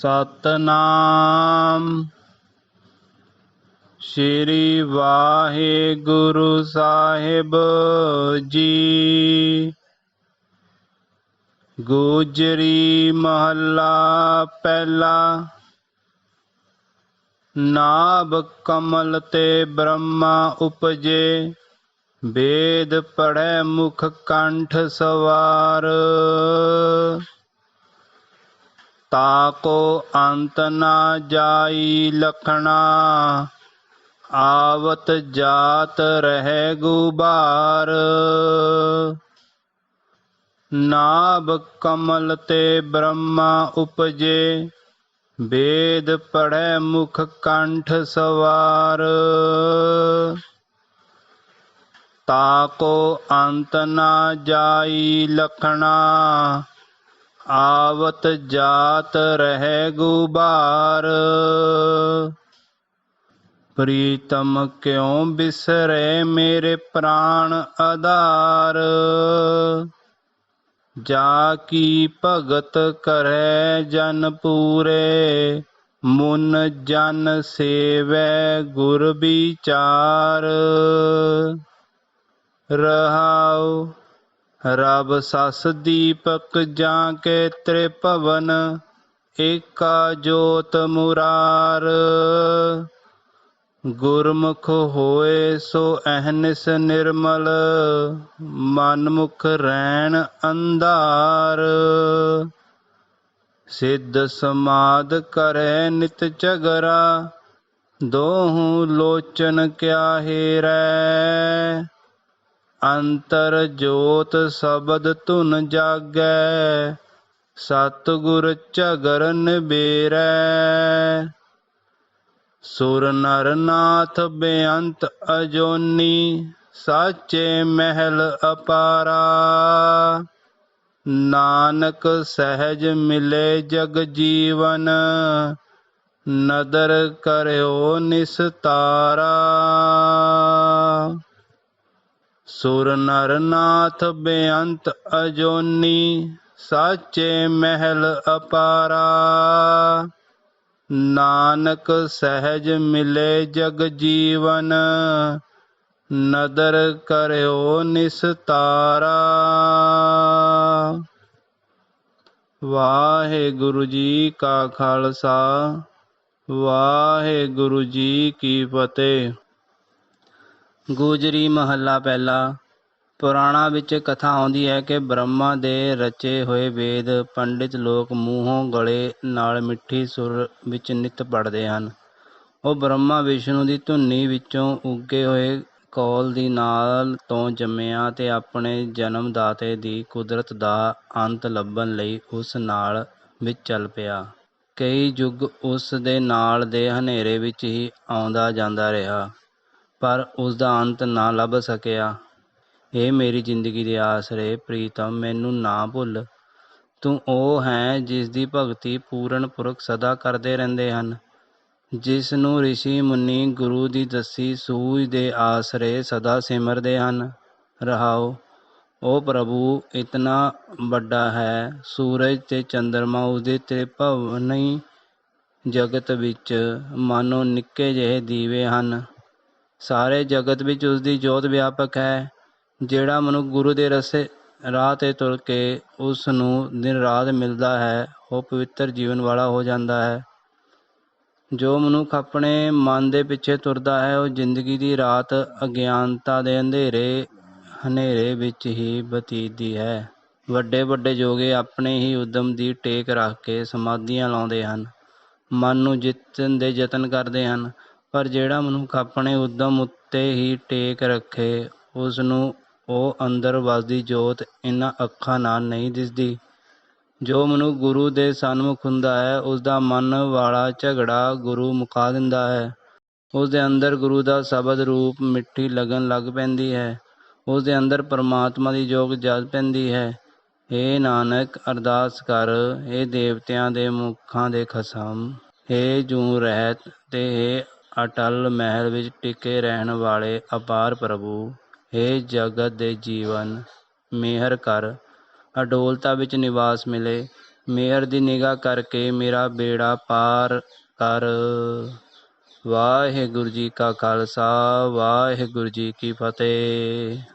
ਸਤਨਾਮ। ਸ਼੍ਰੀ ਵਾਹਿਗੁਰੂ ਸਾਹਿਬ ਜੀ। ਗੁਜਰੀ ਮਹੱਲਾ ਪਹਿਲਾ। ਨਾਭ ਕਮਲ ਤੇ ਬ੍ਰਹਮਾ ਉਪਜੇ। ਵੇਦ ਪੜੈ ਮੁਖ ਕੰਠ ਸਵਾਰ। ਤਾਕੋ ਅੰਤ ਨਾ ਜਾਈ ਲਖਣਾ ਆਵਤ ਜਾਤ ਰਹਿ ਗੁਬਾਰ ਨਾਭ ਕਮਲ ਤੇ ਬ੍ਰਹਮਾ ਉਪਜੇ ਵੇਦ ਪੜੈ ਮੁਖ ਕੰਠ ਸਵਾਰ ਤਾਕੋ ਅੰਤ ਨਾ ਜਾਈ ਲਖਣਾ ਆਵਤ ਜਾਤ ਰਹਿ ਗੁਬਾਰ। ਪ੍ਰੀਤਮ ਕਿਉ ਬਿਸਰੇ ਮੇਰੇ ਪ੍ਰਾਣ ਆਧਾਰ? ਜਾ ਕੀ ਭਗਤ ਕਰੈ ਜਨ ਪੂਰੇ? ਮੁਨ ਜਨ ਸੇਵੈ ਗੁਰ ਵਿਚਾਰ। ਰਹਾਉ ਰਬ ਸਸ ਦੀਪਕ ਜਾਂ ਕੇ ਤ੍ਰਿਭਵਨ, ਏਕਾ ਜੋਤ ਮੁਰਾਰ। ਗੁਰਮੁਖ ਹੋਏ ਸੋ ਅਹਨਿਸ ਨਿਰਮਲ, ਮਨਮੁਖ ਰਹਿਣ ਅੰਧਾਰ। ਸਿੱਧ ਸਮਾਦ ਕਰੈ ਨਿਤ ਝਗਰਾ, ਦੋਹੂ ਲੋਚਨ ਕਿਆ ਹੇਰੈ। ਅੰਤਰ ਜੋਤ ਸ਼ਬਦ ਧੁਨ ਜਾਗੈ, ਸਤਗੁਰ ਝਗਰਨ ਬੇਰੈ। ਸੁਰ ਨਰ ਨਾਥ ਬੇਅੰਤ ਅਜੋਨੀ, ਸਾਚੇ ਮਹਿਲ ਅਪਾਰਾ। ਨਾਨਕ ਸਹਿਜ ਮਿਲੇ ਜਗ ਜੀਵਨ, ਨਦਰ ਕਰਿਓ ਨਿਸਤਾਰਾ। ਸੁਰ ਨਰ ਨਾਥ ਬੇਅੰਤ ਅਜੋਨੀ ਸਾਚੇ ਮਹਿਲ ਅਪਾਰਾ ਨਾਨਕ ਸਹਿਜ ਮਿਲੇ ਜਗ ਜੀਵਨ ਨਦਰ ਕਰਿਓ ਨਿਸਤਾਰਾ ਵਾਹਿਗੁਰੂ ਜੀ ਕਾ ਖਾਲਸਾ ਵਾਹਿਗੁਰੂ ਜੀ ਕੀ ਫਤਿਹ ਗੁਜਰੀ ਮਹੱਲਾ ਪਹਿਲਾ। ਪੁਰਾਣਾ ਵਿੱਚ ਕਥਾ ਆਉਂਦੀ ਹੈ ਕਿ ਬ੍ਰਹਮਾ ਦੇ ਰਚੇ ਹੋਏ ਵੇਦ ਪੰਡਿਤ ਲੋਕ ਮੂੰਹੋਂ ਗਲੇ ਨਾਲ ਮਿੱਠੀ ਸੁਰ ਵਿੱਚ ਨਿਤ ਪੜ੍ਹਦੇ ਹਨ। ਉਹ ਬ੍ਰਹਮਾ ਵਿਸ਼ਨੂੰ ਦੀ ਧੁਨੀ ਵਿੱਚੋਂ ਉੱਗੇ ਹੋਏ ਕੌਲ ਦੀ ਨਾਲ ਤੋਂ ਜੰਮਿਆ ਤੇ ਆਪਣੇ ਜਨਮ ਦਾਤੇ ਦੀ ਕੁਦਰਤ ਦਾ ਅੰਤ ਲੱਭਣ ਲਈ ਉਸ ਨਾਲ ਵਿੱਚ ਚੱਲ ਪਿਆ। ਕਈ ਯੁੱਗ ਉਸ ਦੇ ਨਾਲ ਦੇ ਹਨੇਰੇ ਵਿੱਚ ਹੀ ਆਉਂਦਾ ਜਾਂਦਾ ਰਿਹਾ। ਪਰ ਉਸ ਦਾ ਅੰਤ ਨਾ ਲੱਭ ਸਕਿਆ। ਏ ਮੇਰੀ ਜ਼ਿੰਦਗੀ ਦੇ ਆਸਰੇ, ਪ੍ਰੀਤਮ, ਮੈਨੂੰ ਨਾ ਭੁੱਲ। ਤੂੰ ਉਹ ਹੈ ਜਿਸ ਦੀ ਭਗਤੀ ਪੂਰਨ ਪੁਰਖ ਸਦਾ ਕਰਦੇ ਰਹਿੰਦੇ ਹਨ। ਜਿਸ ਨੂੰ ઋષਿ ਮੁਨੀ ਗੁਰੂ ਦੀ ਦੱਸੀ ਸੂਝ ਦੇ ਆਸਰੇ ਸਦਾ ਸਿਮਰਦੇ ਹਨ। ਰਹਾਓ ਉਹ ਪ੍ਰਭੂ, ਇਤਨਾ ਵੱਡਾ ਹੈ, ਸੂਰਜ ਤੇ ਚੰਦਰਮਾ ਉਸਦੇ ਤ੍ਰਿਭਵਨੀ ਜਗਤ ਵਿੱਚ, ਮਾਨੋ ਨਿੱਕੇ ਜਿਹੇ ਦੀਵੇ ਹਨ। ਸਾਰੇ ਜਗਤ ਵਿੱਚ ਉਸ ਦੀ ਜੋਤ ਵਿਆਪਕ ਹੈ, ਜਿਹੜਾ ਮਨੁੱਖ ਗੁਰੂ ਦੇ ਰਸੇ, ਰਾਹ ਤੇ ਤੁਰ ਕੇ ਉਸ ਨੂੰ ਦਿਨ ਰਾਤ ਮਿਲਦਾ ਹੈ, ਉਹ ਪਵਿੱਤਰ ਜੀਵਨ ਵਾਲਾ ਹੋ ਜਾਂਦਾ ਹੈ। ਜੋ ਮਨੁੱਖ ਆਪਣੇ ਮਨ ਦੇ ਪਿੱਛੇ ਤੁਰਦਾ ਹੈ, ਉਹ ਜ਼ਿੰਦਗੀ ਦੀ ਰਾਤ ਅਗਿਆਨਤਾ ਦੇ ਅੰਧੇਰੇ, ਹਨੇਰੇ ਵਿੱਚ ਹੀ ਬਤੀਤਦੀ ਹੈ। ਵੱਡੇ ਵੱਡੇ ਜੋਗੇ ਆਪਣੇ ਹੀ ਉਦਮ ਦੀ ਟੇਕ ਰੱਖ ਕੇ ਸਮਾਧੀਆਂ ਲਾਉਂਦੇ ਹਨ। ਮਨ ਨੂੰ ਜਿੱਤਣ ਦੇ ਯਤਨ ਕਰਦੇ ਹਨ। ਪਰ ਜਿਹੜਾ ਮਨੁੱਖ ਆਪਣੇ ਉੱਦਮ ਉੱਤੇ ਹੀ ਟੇਕ ਰੱਖੇ ਉਸ ਨੂੰ ਉਹ ਅੰਦਰ ਵਸਦੀ ਜੋਤ ਇਹਨਾਂ ਅੱਖਾਂ ਨਾਲ ਨਹੀਂ ਦਿਸਦੀ। ਜੋ ਮਨੁੱਖ ਗੁਰੂ ਦੇ ਸਨਮੁਖ ਹੁੰਦਾ ਹੈ ਉਸ ਦਾ ਮਨ ਵਾਲਾ ਝਗੜਾ ਗੁਰੂ ਮੁਕਾ ਦਿੰਦਾ ਹੈ। ਉਸ ਦੇ ਅੰਦਰ ਗੁਰੂ ਦਾ ਸ਼ਬਦ ਰੂਪ ਮਿੱਠੀ ਲੱਗਣ ਲੱਗ ਪੈਂਦੀ ਹੈ। ਉਸ ਦੇ ਅੰਦਰ ਪਰਮਾਤਮਾ ਦੀ ਜੋਗ ਜਲ ਪੈਂਦੀ ਹੈ। ਏ ਨਾਨਕ, ਅਰਦਾਸ ਕਰ ਏ ਦੇਵਤਿਆਂ ਦੇ ਮੁਖਾਂ ਦੇ ਖਸਮ। ਏ ਜੂ ਰਹਿਤ ਤੇ ਏ ਅਟਲ ਮਹਿਲ ਵਿੱਚ ਟਿਕੇ ਰਹਿਣ ਵਾਲੇ ਅਪਾਰ ਪ੍ਰਭੂ, ਹੇ ਜਗਤ ਦੇ ਜੀਵਨ, ਮਿਹਰ ਕਰ। ਅਡੋਲਤਾ ਵਿੱਚ ਨਿਵਾਸ ਮਿਲੇ। ਮਿਹਰ ਦੀ ਨਿਗਾਹ ਕਰਕੇ ਮੇਰਾ ਬੇੜਾ ਪਾਰ ਕਰ। ਵਾਹਿਗੁਰੂ ਜੀ ਕਾ ਖਾਲਸਾ, ਵਾਹਿਗੁਰੂ ਜੀ ਕੀ ਫਤਿਹ।